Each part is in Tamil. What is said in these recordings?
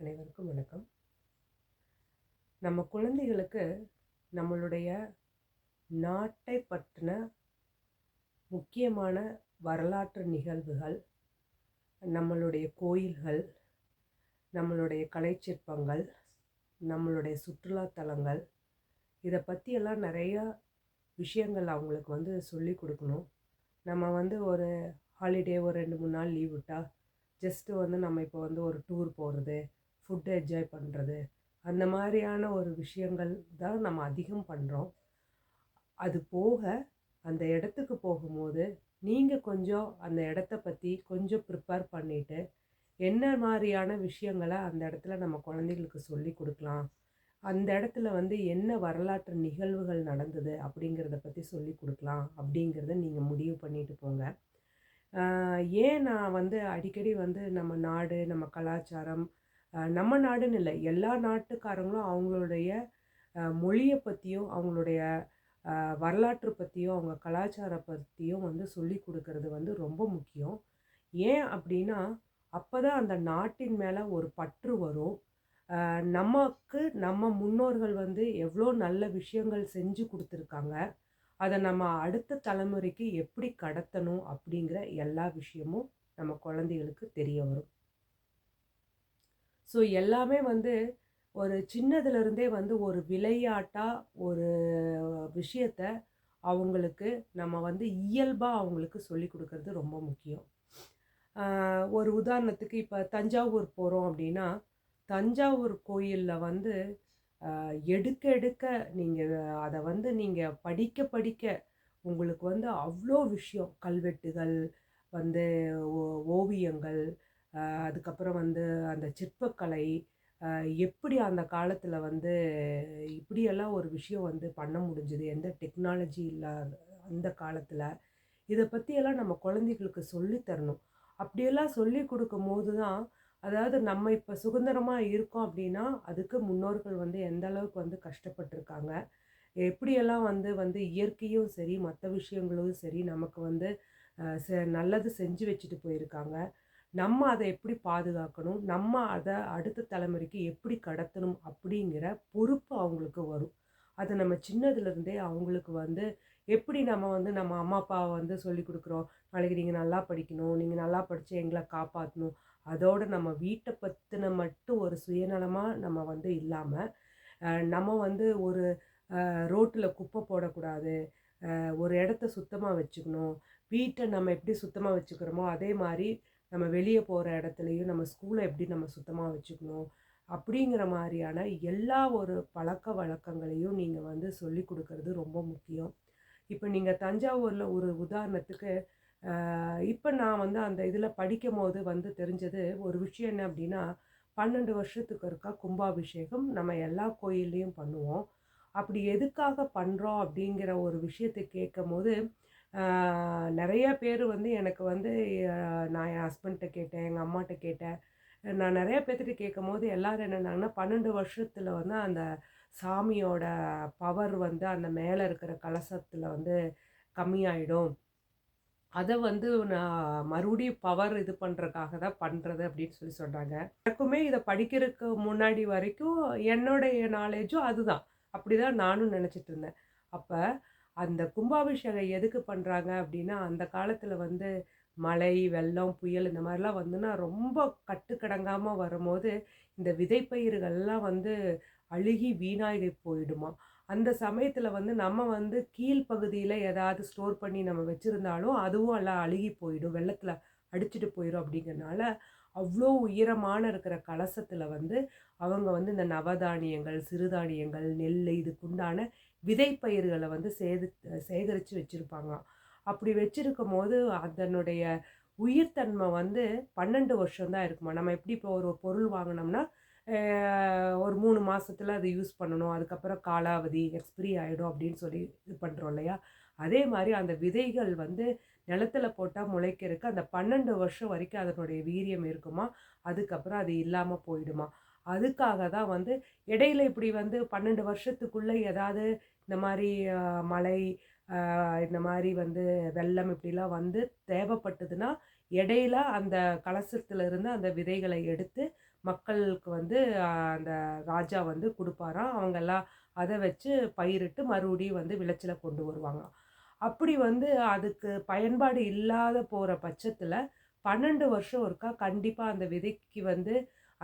அனைவருக்கும் வணக்கம். நம்ம குழந்தைகளுக்கு நம்மளுடைய நாட்டை பற்றின முக்கியமான வரலாற்று நிகழ்வுகள் நம்மளுடைய கோயில்கள் நம்மளுடைய கலைச்சிற்பங்கள் நம்மளுடைய சுற்றுலாத்தலங்கள் இதை பற்றியெல்லாம் நிறையா விஷயங்கள் அவங்களுக்கு வந்து சொல்லி கொடுக்கணும். நம்ம வந்து ஒரு ஹாலிடே ஒரு ரெண்டு மூணு நாள் லீவ் விட்டால் ஜஸ்ட்டு வந்து நம்ம இப்போ வந்து ஒரு டூர் போகிறது ஃபுட்டு என்ஜாய் பண்ணுறது அந்த மாதிரியான ஒரு விஷயங்கள் தான் நம்ம அதிகம் பண்ணுறோம் அது போக அந்த இடத்துக்கு போகும்போது நீங்கள் கொஞ்சம் அந்த இடத்த பற்றி கொஞ்சம் ப்ரிப்பேர் பண்ணிவிட்டு என்ன மாதிரியான விஷயங்களை அந்த இடத்துல நம்ம குழந்தைகளுக்கு சொல்லி கொடுக்கலாம். அந்த இடத்துல வந்து என்ன வரலாற்று நிகழ்வுகள் நடந்தது அப்படிங்கிறத பற்றி சொல்லி கொடுக்கலாம் அப்படிங்கிறத நீங்கள் முடிவு பண்ணிட்டு போங்க. ஏன் நான் வந்து அடிக்கடி வந்து நம்ம நாடு நம்ம கலாச்சாரம் நம்ம நாடுன்னு இல்லை. எல்லா நாட்டுக்காரங்களும் அவங்களுடைய மொழியை பற்றியும் அவங்களுடைய வரலாற்று பற்றியும் அவங்க கலாச்சார பற்றியும் வந்து சொல்லி கொடுக்கறது வந்து ரொம்ப முக்கியம். ஏன் அப்படின்னா அப்போ தான் அந்த நாட்டின் மேலே ஒரு பற்று வரும். நமக்கு நம்ம முன்னோர்கள் வந்து எவ்வளோ நல்ல விஷயங்கள் செஞ்சு கொடுத்துருக்காங்க. அதை நம்ம அடுத்த தலைமுறைக்கு எப்படி கடத்தணும் அப்படிங்கிற எல்லா விஷயமும் நம்ம குழந்தைகளுக்கு தெரிய வரும். ஸோ எல்லாமே வந்து ஒரு சின்னதுலேருந்தே வந்து ஒரு விளையாட்டாக ஒரு விஷயத்த அவங்களுக்கு நம்ம வந்து இயல்பாக அவங்களுக்கு சொல்லி கொடுக்கறது ரொம்ப முக்கியம். ஒரு உதாரணத்துக்கு இப்போ தஞ்சாவூர் போகிறோம் அப்படின்னா தஞ்சாவூர் கோயிலில் வந்து எடுக்க எடுக்க நீங்கள் அதை வந்து நீங்கள் படிக்க படிக்க உங்களுக்கு வந்து அவ்வளோ விஷயம். கல்வெட்டுகள் வந்து ஓ- ஓவியங்கள் அதுக்கப்புறம் வந்து அந்த சிற்பக்கலை எப்படி அந்த காலத்தில் வந்து இப்படியெல்லாம் ஒரு விஷயம் வந்து பண்ண முடிஞ்சுது? எந்த டெக்னாலஜி இல்லாத அந்த காலத்தில்? இதை பற்றியெல்லாம் நம்ம குழந்தைகளுக்கு சொல்லித்தரணும் அப்படியெல்லாம் சொல்லி கொடுக்கும் போது தான் அதாவது நம்ம இப்போ சுதந்திரமாக இருக்கோம் அப்படின்னா அதுக்கு முன்னோர்கள் வந்து எந்த அளவுக்கு வந்து கஷ்டப்பட்டிருக்காங்க? எப்படியெல்லாம் வந்து வந்து இயற்கையும் சரி மற்ற விஷயங்களும் சரி நமக்கு வந்து செ- நல்லது செஞ்சு வச்சுட்டு போயிருக்காங்க? நம்ம அதை எப்படி பாதுகாக்கணும்? நம்ம அதை அடுத்த தலைமுறைக்கு எப்படி கடத்தணும்? அப்படிங்கிற பொறுப்பு அவங்களுக்கு வரும். அதை நம்ம சின்னதுலேருந்தே அவங்களுக்கு வந்து எப்படி நம்ம வந்து நம்ம அம்மா அப்பாவை வந்து சொல்லி கொடுக்குறோம்? நாளைக்கு நீங்கள் நல்லா படிக்கணும். நீங்கள் நல்லா படித்து எங்களை காப்பாற்றணும் அதோடு நம்ம வீட்டை பற்றின மட்டும் ஒரு சுயநலமாக நம்ம வந்து இல்லாமல் நம்ம வந்து ஒரு ரோட்டில் குப்பை போடக்கூடாது. ஒரு இடத்த சுத்தமாக வச்சுக்கணும். வீட்டை நம்ம எப்படி சுத்தமாக வச்சுக்கிறோமோ அதே மாதிரி நம்ம வெளியே போகிற இடத்துலையும் நம்ம ஸ்கூலை எப்படி நம்ம சுத்தமாக வச்சுக்கணும் அப்படிங்கிற மாதிரியான எல்லா ஒரு பழக்க வழக்கங்களையும் நீங்கள் வந்து சொல்லி கொடுக்கறது ரொம்ப முக்கியம். இப்போ நீங்கள் தஞ்சாவூரில் ஒரு உதாரணத்துக்கு இப்போ நான் வந்து அந்த இதில் படிக்கும் போது வந்து தெரிஞ்சது ஒரு விஷயம் என்ன அப்படின்னா பன்னெண்டு வருஷத்துக்கு இருக்கா கும்பாபிஷேகம் நம்ம எல்லா கோயில்லையும் பண்ணுவோம். அப்படி எதுக்காக பண்ணுறோம் அப்படிங்கிற ஒரு விஷயத்தை கேட்கும் போது நிறைய பேர் வந்து எனக்கு வந்து நான் என் ஹஸ்பண்ட்ட கேட்டேன் எங்கள் அம்மாட்ட கேட்டேன். நான் நிறைய பேர்த்துட்டு கேட்கும் போது எல்லோரும் என்னென்னாங்கன்னா பன்னெண்டு வருஷத்தில் வந்து அந்த சாமியோட பவர் வந்து அந்த மேலே இருக்கிற கலசத்தில் வந்து கம்மியாயிடும். அதை வந்து நான் மறுபடியும் பவர் இது பண்ணுறதுக்காக தான் பண்ணுறது அப்படின்னு சொல்லி சொல்கிறாங்க எனக்குமே இதை படிக்கிறதுக்கு முன்னாடி வரைக்கும் என்னுடைய நாலேஜும் அதுதான். அப்படி தான் நானும் நினச்சிட்டு இருந்தேன். அப்போ அந்த கும்பாபிஷேகம் எதுக்கு பண்ணுறாங்க அப்படின்னா அந்த காலத்தில் வந்து மழை வெள்ளம் புயல் இந்த மாதிரிலாம் வந்துன்னா ரொம்ப கட்டுக்கடங்காமல் வரும்போது இந்த விதைப்பயிர்கள்லாம் வந்து அழுகி வீணாகி போயிடுமா? அந்த சமயத்தில் வந்து நம்ம வந்து கீழ்ப்பகுதியில் ஏதாவது ஸ்டோர் பண்ணி நம்ம வச்சுருந்தாலும் அதுவும் எல்லாம் அழுகி போயிடும் வெள்ளத்தில் அடிச்சிட்டு போயிடும் அப்படிங்கிறனால அவ்வளோ உயரமான இருக்கிற கலசத்தில் வந்து அவங்க வந்து இந்த நவதானியங்கள் சிறுதானியங்கள் நெல் இதுக்குண்டான விதை பயிர்களை வந்து சேது சேகரித்து வச்சுருப்பாங்க. அப்படி வச்சுருக்கும் போது அதனுடைய உயிர்த்தன்மை வந்து பன்னெண்டு வருஷம்தான் இருக்குமா? நம்ம எப்படி இப்போ ஒரு பொருள் வாங்கினோம்னா ஒரு மூணு மாதத்தில் அதை யூஸ் பண்ணணும். அதுக்கப்புறம் காலாவதி எக்ஸ்பிரி ஆகிடும் அப்படின்னு சொல்லி இது பண்ணுறோம் இல்லையா? அதே மாதிரி அந்த விதைகள் வந்து நிலத்துல போட்டால் முளைக்கிறதுக்கு அந்த பன்னெண்டு வருஷம் வரைக்கும் அதனுடைய வீரியம் இருக்குமா? அதுக்கப்புறம் அது இல்லாமல் போயிடுமா? அதுக்காக தான் வந்து இடையில இப்படி வந்து பன்னெண்டு வருஷத்துக்குள்ளே ஏதாவது இந்த மாதிரி மழை இந்த மாதிரி வந்து வெள்ளம் இப்படிலாம் வந்து தேவைப்பட்டதுன்னா இடையில அந்த கலசத்தில் இருந்து அந்த விதைகளை எடுத்து மக்களுக்கு வந்து அந்த ராஜா வந்து கொடுப்பாராம். அவங்கெல்லாம் அதை வச்சு பயிரிட்டு மறுபடியும் வந்து விளைச்சலை கொண்டு வருவாங்க. அப்படி வந்து அதுக்கு பயன்பாடு இல்லாத போகிற பட்சத்தில் பன்னெண்டு வருஷம் ஒருக்கா கண்டிப்பாக அந்த விதைக்கு வந்து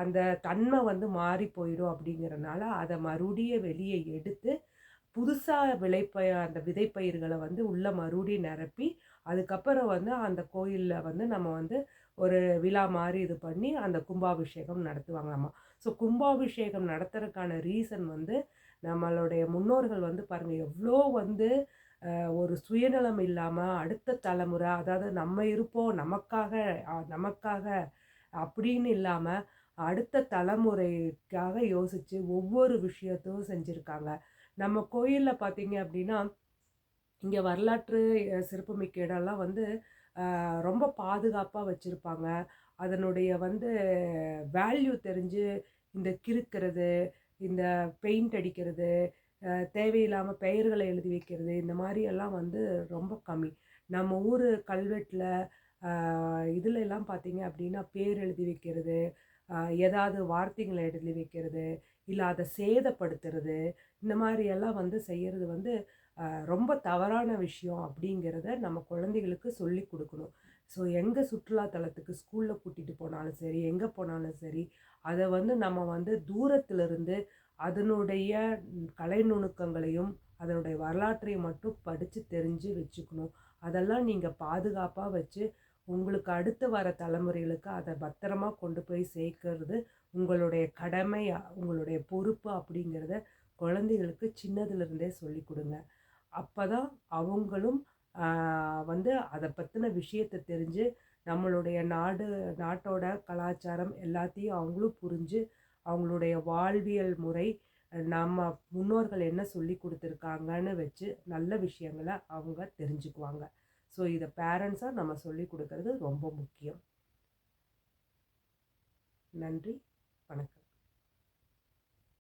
அந்த தன்மை வந்து மாறி போயிடும் அப்படிங்கிறனால அதை மறுபடியும் வெளியே எடுத்து புதுசாக விளைப்பய அந்த விதைப்பயிர்களை வந்து உள்ளே மறுபடியும் நிரப்பி அதுக்கப்புறம் வந்து அந்த கோயிலில் வந்து நம்ம வந்து ஒரு விழா மாதிரி இது பண்ணி அந்த கும்பாபிஷேகம் நடத்துவாங்களாமா ஸோ கும்பாபிஷேகம் நடத்துறதுக்கான ரீசன் வந்து நம்மளுடைய முன்னோர்கள் வந்து பாருங்கள் எவ்வளோ வந்து ஒரு சுயநலம் இல்லாமல் அடுத்த தலைமுறை அதாவது நம்ம இருப்போம் நமக்காக நமக்காக அப்படின்னு இல்லாமல் அடுத்த தலைமுறைக்காக யோசித்து ஒவ்வொரு விஷயத்தையும் செஞ்சுருக்காங்க. நம்ம கோயிலில் பார்த்தீங்க அப்படின்னா இங்கே வரலாற்று சிறப்புமிக்க இடம்லாம் வந்து ரொம்ப பாதுகாப்பாக வச்சுருப்பாங்க. அதனுடைய வந்து வேல்யூ தெரிஞ்சு இந்த கிறுக்கிறது இந்த பெயிண்ட் அடிக்கிறது தேவையில்லாமல் பெயர்களை எழுதி வைக்கிறது இந்த மாதிரியெல்லாம் வந்து ரொம்ப கம்மி. நம்ம ஊர் கல்வெட்டில் இதில் எல்லாம் பார்த்தீங்க அப்படின்னா பேர் எழுதி வைக்கிறது ஏதாவது வார்த்தைகளை எழுதி வைக்கிறது இல்லை அதை சேதப்படுத்துறது இந்த மாதிரியெல்லாம் வந்து செய்கிறது வந்து ரொம்ப தவறான விஷயம் அப்படிங்கிறத நம்ம குழந்தைகளுக்கு சொல்லி கொடுக்கணும். ஸோ எங்கே சுற்றுலாத்தலத்துக்கு ஸ்கூலில் கூட்டிகிட்டு போனாலும் சரி எங்கே போனாலும் சரி அதை வந்து நம்ம வந்து தூரத்திலிருந்து அதனுடைய கலை நுணுக்கங்களையும் அதனுடைய வரலாற்றையும் மட்டும் படித்து தெரிஞ்சு வச்சுக்கணும். அதெல்லாம் நீங்கள் பாதுகாப்பாக வச்சு உங்களுக்கு அடுத்து வர தலைமுறைகளுக்கு அதை பத்திரமா கொண்டு போய் சேர்க்கறது உங்களுடைய கடமை உங்களுடைய பொறுப்பு அப்படிங்கிறத குழந்தைகளுக்கு சின்னதுலேருந்தே சொல்லி கொடுங்க. அப்போ தான் அவங்களும் வந்து அதை பற்றின விஷயத்தை தெரிஞ்சு நம்மளுடைய நாடு நாட்டோட கலாச்சாரம் எல்லாத்தையும் அவங்களும் புரிஞ்சு அவங்களுடைய வாழ்வியல் முறை நம்ம முன்னோர்கள் என்ன சொல்லி கொடுத்துருக்காங்கன்னு வச்சு நல்ல விஷயங்களை அவங்க தெரிஞ்சுக்குவாங்க. ஸோ இதை பேரண்ட்ஸாக நம்ம சொல்லி கொடுக்கறது ரொம்ப முக்கியம். நன்றி வணக்கம்.